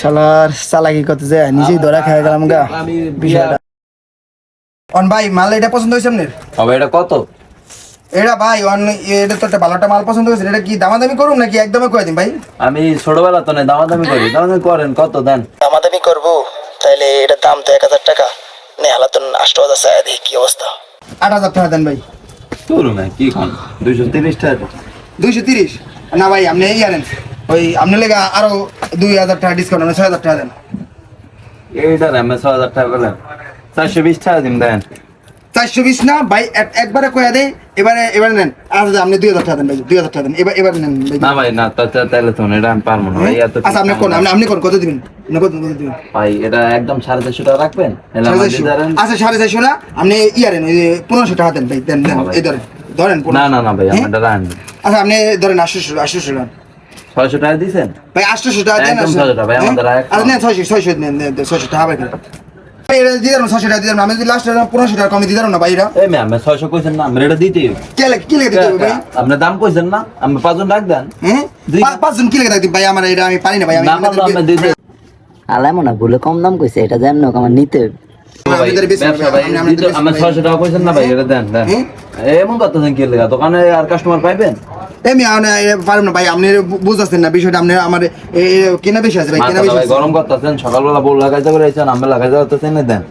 শালার চালাকি করতে যায় নিজেই ধরা খেয়ে গেলাম গা। বিষয়টা। অন ভাই মাল এটা পছন্দ হয়েছে আপনার? হবে এটা কত? এটা ভাই অন এটা তো একটা ভালো একটা মাল পছন্দ হয়েছে এটা কি দামাদামি করুন নাকি একদমই করে দিন ভাই? আমি ছোটবেলা তো নেই দামাদামি করি। দামাদামি করেন কত দেন? দামাদামি করব তাইলে এটার দাম তো এক হাজার টাকা। নেহালা তো আষ্ট হাজার চাই দেখি কি অবস্থা। আট হাজার টাকা দেন ভাই। তোর না কি খান দুইশো তিরিশ টাকা। দুইশো তিরিশ? না ভাই আপনি এই আনেন ওই আপনি লেগে আরও দুই হাজার টাকা ডিসকাউন্ট ছয় হাজার টাকা দেন। এইটার আমি ছ হাজার টাকা করলেন চারশো বিশ টাকা দিন দেন। চারশো বিশ না ভাই এক- একবারে কয়া দেয় এবারে এবারে নেন। আচ্ছা আপনি দুই হাজার টাকা দেন ভাই দুই হাজার টাকা দেন। এবার এবার নেন না ভাই না তা- তাহলে তো এটা আমি পারব না ভাই আচ্ছা আপনি কোন আপনি আপনি কোন কত দিবেন? কত কত দিবেন? ভাই এটা একদম সাড়ে চারশো টাকা রাখবেন? আচ্ছা সাড়ে চারশো না আপনি ইয়ারেন ওই পনেরোশো টাকা দেন ভাই দেন দেন হ্যাঁ এই ধরেন ধরেন না না না ভাই হ্যাঁ? আমার রান আচ্ছা আপনি ধরেন আটশোশো আটশোশো টাকা ছয়শো টাকা দিছেন ভাই আটশোশো টাকা দেন ছয়শো টাকা, ভাই, হ্যাঁ? আমাদের আর এক- আচ্ছা নেন ছয়শো ছয়শো নেন ছয়শো টাকা ভাই এটা দিয়ে দেবেন ছয়শো টাকা দিয়ে আমি যদি লাস্ট পনেরোশো টাকা কমে দিয়ে না ভাই এটা এই ম্যাম ছয়শো কইছেন না আমরা এটা দিতে কে লাগে দিতে ভাই? আপনার দাম কইছেন না আমি পাঁচজন রাখ দেন। হ্যাঁ পাঁচজন কি লেগে থাকতে ভাই আমার এটা আমি পারি না ভাই আমি আলাই মনে হয় ভুলে কম দাম কইছে এটা জান না আমার নিতে আমার ছয়শো টাকা কইছেন না ভাই এটা দেন দেন। হ্যাঁ? এমন করতেছেন কি লেগা দোকানে আর কাস্টমার পাইবেন? এমনি পারবেন না ভাই আপনি বুঝতেছেন না বিষয়টা আপনি আমার কেনা বেশি আছে ভাই কেনা বেশি গরম করতেছেন সকালবেলা বউ লাগাইতে করে আইছেন আমি লাগাইতে করতেছেন না দেন।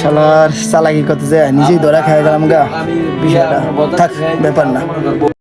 শালার চালাকি করতে যায় নিজেই ধরা খেয়ে গেলাম গা বিষয়টা। থাক ব্যাপার না।